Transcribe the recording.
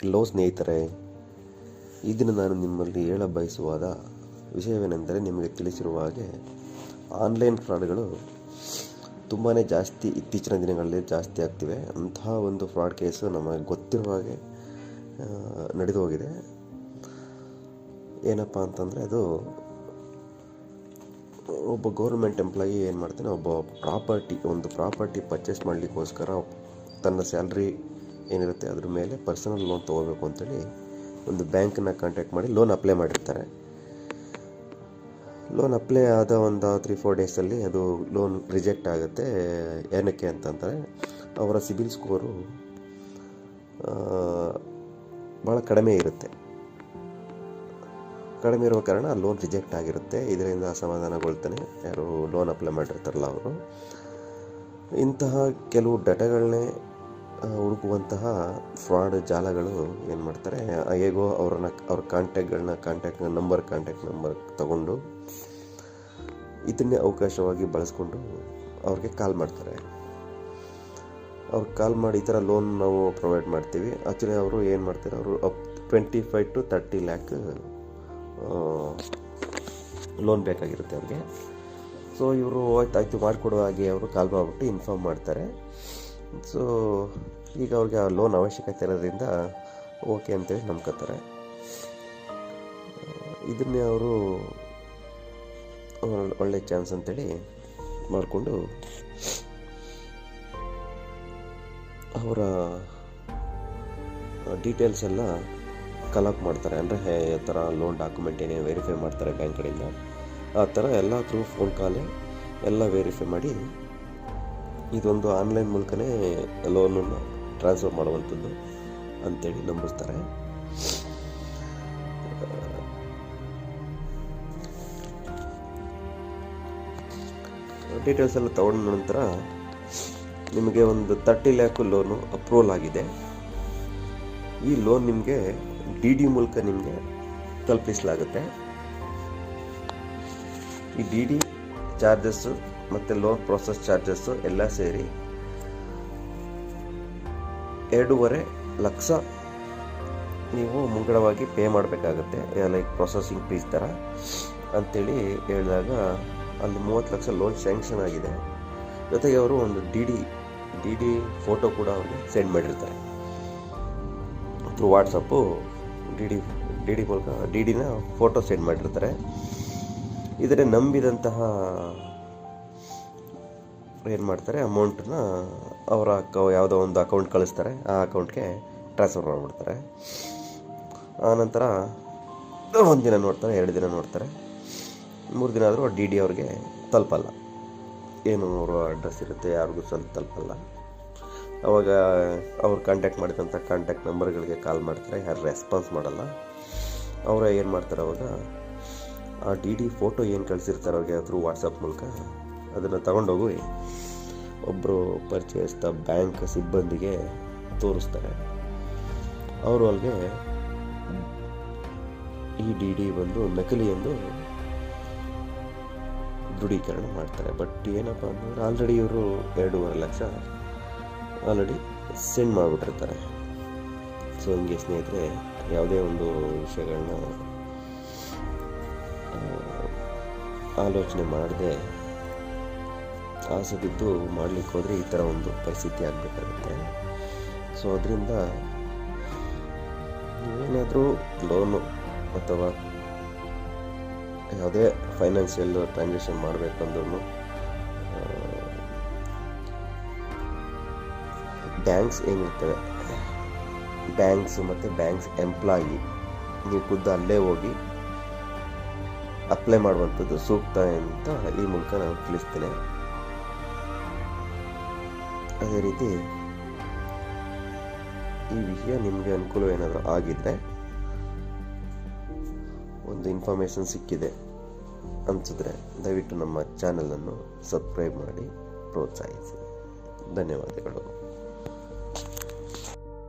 Low ಸ್ನೇಹಿತರೆ, ಈ ದಿನ ನಾನು ನಿಮ್ಮಲ್ಲಿ ಹೇಳ ಬಯಸುವಾದ ವಿಷಯವೇನೆಂದರೆ ನಿಮಗೆ ತಿಳಿಸಿರುವ ಹಾಗೆ ಆನ್ಲೈನ್ ಫ್ರಾಡ್ಗಳು ತುಂಬಾ ಜಾಸ್ತಿ ಇತ್ತೀಚಿನ ದಿನಗಳಲ್ಲಿ ಜಾಸ್ತಿ ಆಗ್ತಿವೆ. ಅಂತಹ ಒಂದು ಫ್ರಾಡ್ ಕೇಸು ನಮಗೆ ಗೊತ್ತಿರುವ ಹಾಗೆ ನಡೆದು ಹೋಗಿದೆ. ಏನಪ್ಪ ಅಂತಂದರೆ ಅದು ಒಬ್ಬ ಗೌರ್ಮೆಂಟ್ ಎಂಪ್ಲಾಯಿ ಏನು ಮಾಡ್ತಾನೆ, ಒಬ್ಬ ಪ್ರಾಪರ್ಟಿ, ಒಂದು ಪ್ರಾಪರ್ಟಿ ಪರ್ಚೇಸ್ ಮಾಡಲಿಕ್ಕೋಸ್ಕರ ತನ್ನ ಸ್ಯಾಲ್ರಿ ಏನಿರುತ್ತೆ ಅದ್ರ ಮೇಲೆ ಪರ್ಸನಲ್ ಲೋನ್ ತೊಗೋಬೇಕು ಅಂತೇಳಿ ಒಂದು ಬ್ಯಾಂಕನ್ನ ಕಾಂಟ್ಯಾಕ್ಟ್ ಮಾಡಿ ಲೋನ್ ಅಪ್ಲೈ ಮಾಡಿರ್ತಾರೆ. ಲೋನ್ ಅಪ್ಲೈ ಆದ ಒಂದು ತ್ರೀ ಫೋರ್ ಡೇಸಲ್ಲಿ ಅದು ಲೋನ್ ರಿಜೆಕ್ಟ್ ಆಗುತ್ತೆ, ಏನಕ್ಕೆ ಅಂತಂದರೆ ಅವರ ಸಿಬಿಲ್ ಸ್ಕೋರು ಭಾಳ ಕಡಿಮೆ ಇರುತ್ತೆ. ಕಡಿಮೆ ಇರುವ ಕಾರಣ ಲೋನ್ ರಿಜೆಕ್ಟ್ ಆಗಿರುತ್ತೆ. ಇದರಿಂದ ಅಸಮಾಧಾನಗೊಳ್ತಾನೆ ಯಾರು ಲೋನ್ ಅಪ್ಲೈ ಮಾಡಿರ್ತಾರಲ್ಲ ಅವರು. ಇಂತಹ ಕೆಲವು ಡಟಾಗಳನ್ನೇ ಹುಡುಕುವಂತಹ ಫ್ರಾಡ್ ಜಾಲಗಳು ಏನು ಮಾಡ್ತಾರೆ, ಹೇಗೋ ಅವ್ರನ್ನ, ಅವ್ರ ಕಾಂಟ್ಯಾಕ್ಟ್ಗಳನ್ನ ಕಾಂಟ್ಯಾಕ್ಟ್ ನಂಬರ್ ಕಾಂಟ್ಯಾಕ್ಟ್ ನಂಬರ್ ತಗೊಂಡು ಇದನ್ನೇ ಅವಕಾಶವಾಗಿ ಬಳಸ್ಕೊಂಡು ಅವ್ರಿಗೆ ಕಾಲ್ ಮಾಡ್ತಾರೆ. ಅವ್ರು ಕಾಲ್ ಮಾಡಿ ಈ ಥರ ಲೋನ್ ನಾವು ಪ್ರೊವೈಡ್ ಮಾಡ್ತೀವಿ. ಆ್ಯಕ್ಚುಲಿ ಅವರು ಏನು ಮಾಡ್ತಾರೆ, ಅವರು up twenty five to thirty lakh loan ಬೇಕಾಗಿರುತ್ತೆ ಅವ್ರಿಗೆ. ಸೊ ಇವರು ಆಯ್ತು, ಆಯಿತು ಮಾಡಿಕೊಡೋ ಹಾಗೆ ಅವರು ಕಾಲ್ ಮಾಡಿಬಿಟ್ಟು ಇನ್ಫಾರ್ಮ್ ಮಾಡ್ತಾರೆ. ಸೊ ಈಗ ಅವ್ರಿಗೆ ಆ ಲೋನ್ ಅವಶ್ಯಕತೆ ಇರೋದ್ರಿಂದ ಓಕೆ ಅಂತೇಳಿ ನಂಬ್ಕೋತಾರೆ. ಇದನ್ನೇ ಅವರು ಒಳ್ಳೆ ಚಾನ್ಸ್ ಅಂತೇಳಿ ಮಾಡಿಕೊಂಡು ಅವರ ಡೀಟೇಲ್ಸ್ ಎಲ್ಲ ಕಲೆಕ್ಟ್ ಮಾಡ್ತಾರೆ. ಅಂದರೆ ಯಾವ ಥರ ಲೋನ್ ಡಾಕ್ಯುಮೆಂಟ್ ಏನೇ ವೆರಿಫೈ ಮಾಡ್ತಾರೆ ಬ್ಯಾಂಕ್ ಕಡೆಯಿಂದ. ಆ ಥರ ಎಲ್ಲ ಥ್ರೂ ಫೋನ್ ಕಾಲೇ ಎಲ್ಲ ವೆರಿಫೈ ಮಾಡಿ ಇದೊಂದು ಆನ್ಲೈನ್ ಮೂಲಕನೇ ಲೋನನ್ನು ಟ್ರಾನ್ಸ್ಫರ್ ಮಾಡುವಂಥದ್ದು ಅಂತೇಳಿ ನಂಬಿಸ್ತಾರೆ ಡೀಟೇಲ್ಸ್ ಎಲ್ಲ ತಗೊಂಡ ನಂತರ ನಿಮಗೆ ಒಂದು ತರ್ಟಿ ಲ್ಯಾಕ್ ಲೋನು ಅಪ್ರೂವಲ್ ಆಗಿದೆ. ಈ ಲೋನ್ ನಿಮಗೆ ಡಿ ಡಿ ಮೂಲಕ ನಿಮಗೆ ತಲುಪಿಸಲಾಗುತ್ತೆ. ಈ ಡಿ ಡಿ ಚಾರ್ಜಸ್ಸು ಮತ್ತು ಲೋನ್ ಪ್ರೊಸೆಸ್ ಚಾರ್ಜಸ್ಸು ಎಲ್ಲ ಸೇರಿ ಎರಡೂವರೆ ಲಕ್ಷ ನೀವು ಮುಂಗಡವಾಗಿ ಪೇ ಮಾಡಬೇಕಾಗತ್ತೆ ಲೈಕ್ ಪ್ರೊಸೆಸಿಂಗ್ ಫೀಸ್ ಥರ ಅಂಥೇಳಿ ಹೇಳಿದಾಗ ಅಲ್ಲಿ ಮೂವತ್ತು ಲಕ್ಷ ಲೋನ್ ಸ್ಯಾಂಕ್ಷನ್ ಆಗಿದೆ. ಜೊತೆಗೆ ಅವರು ಒಂದು D D D D photo ಕೂಡ ಅವ್ರಿಗೆ ಸೆಂಡ್ ಮಾಡಿರ್ತಾರೆ. Through WhatsApp D D D D ಮೂಲಕ ಡಿ ಡಿನ ಫೋಟೋ ಸೆಂಡ್ ಮಾಡಿರ್ತಾರೆ. ಇದರ ನಂಬಿದಂತಹ ಏನು ಮಾಡ್ತಾರೆ ಅಮೌಂಟನ್ನ ಅವರ ಅಕ್ಕ ಯಾವುದೋ ಒಂದು ಅಕೌಂಟ್ ಕಳಿಸ್ತಾರೆ, ಆ ಅಕೌಂಟ್ಗೆ ಟ್ರಾನ್ಸ್ಫರ್ ಮಾಡಿಬಿಡ್ತಾರೆ. ಆನಂತರ ಒಂದು ದಿನ ನೋಡ್ತಾರೆ, ಎರಡು ದಿನ ನೋಡ್ತಾರೆ. ಮೂರು ದಿನ ಆದರೂ ಡಿ ಡಿ ಅವ್ರಿಗೆ ತಲುಪಲ್ಲ. ಏನು ಅವರ ಅಡ್ರೆಸ್ ಇರುತ್ತೆ, ಯಾರಿಗೂ ಸ್ವಲ್ಪ ತಲುಪಲ್ಲ. ಅವಾಗ ಅವ್ರು ಕಾಂಟ್ಯಾಕ್ಟ್ ಮಾಡಿದಂಥ ಕಾಂಟ್ಯಾಕ್ಟ್ ನಂಬರ್ಗಳಿಗೆ ಕಾಲ್ ಮಾಡ್ತಾರೆ, ಯಾರು ರೆಸ್ಪಾನ್ಸ್ ಮಾಡಲ್ಲ. ಅವರ ಏನು ಮಾಡ್ತಾರೆ ಅವಾಗ, ಆ ಡಿ ಡಿ ಫೋಟೋ ಏನು ಕಳಿಸಿರ್ತಾರೆ ಅವ್ರಿಗೆ ಥ್ರೂ ವಾಟ್ಸಪ್ ಮೂಲಕ ಅದನ್ನು ತಗೊಂಡೋಗಿ ಒಬ್ಬರು ಪರಿಚಯಿಸಿದ ಬ್ಯಾಂಕ್ ಸಿಬ್ಬಂದಿಗೆ ತೋರಿಸ್ತಾರೆ. ಅವರು ಅಲ್ಲಿಗೆ ಈ ಡಿ ಡಿ ಬಂದು ನಕಲಿ ಎಂದು ದೃಢೀಕರಣ ಮಾಡ್ತಾರೆ. ಬಟ್ ಏನಪ್ಪ ಅಂದರೆ ಆಲ್ರೆಡಿ ಇವರು ಎರಡೂವರೆ ಲಕ್ಷ ಆಲ್ರೆಡಿ ಸೆಂಡ್ ಮಾಡಿಬಿಟ್ಟಿರ್ತಾರೆ. ಸೊ ಹಿಂಗೆ ಸ್ನೇಹಿತರೆ, ಯಾವುದೇ ಒಂದು ವಿಷಯಗಳನ್ನ ಆಲೋಚನೆ ಮಾಡದೆ ಆಸೆ ಬಿದ್ದು ಮಾಡಲಿಕ್ಕೆ ಹೋದರೆ ಈ ಥರ ಒಂದು ಪರಿಸ್ಥಿತಿ ಆಗಬೇಕಾಗುತ್ತೆ. ಸೊ ಅದರಿಂದ ನೀವೇನಾದರೂ ಲೋನು ಅಥವಾ ಯಾವುದೇ ಫೈನಾನ್ಷಿಯಲ್ ಟ್ರಾನ್ಸಾಕ್ಷನ್ ಮಾಡಬೇಕಂದ್ರೂ ಬ್ಯಾಂಕ್ಸ್ ಏನಿರ್ತವೆ ಬ್ಯಾಂಕ್ಸ್ ಮತ್ತು ಬ್ಯಾಂಕ್ಸ್ ಎಂಪ್ಲಾಯಿ ನೀವು ಖುದ್ದು ಅಲ್ಲೇ ಹೋಗಿ ಅಪ್ಲೈ ಮಾಡುವಂಥದ್ದು ಸೂಕ್ತ ಅಂತ ಈ ಮೂಲಕ ನಾನು ತಿಳಿಸ್ತೇನೆ. ಅದೇ ರೀತಿ ಈ ವಿಷಯ ನಿಮಗೆ ಅನುಕೂಲ ಏನಾದರೂ ಆಗಿದ್ದರೆ ಒಂದು ಇನ್ಫಾರ್ಮೇಷನ್ ಸಿಕ್ಕಿದೆ ಅನಿಸಿದ್ರೆ ದಯವಿಟ್ಟು ನಮ್ಮ ಚಾನಲನ್ನು ಸಬ್ಸ್ಕ್ರೈಬ್ ಮಾಡಿ, ಪ್ರೋತ್ಸಾಹಿಸಿ. ಧನ್ಯವಾದಗಳು.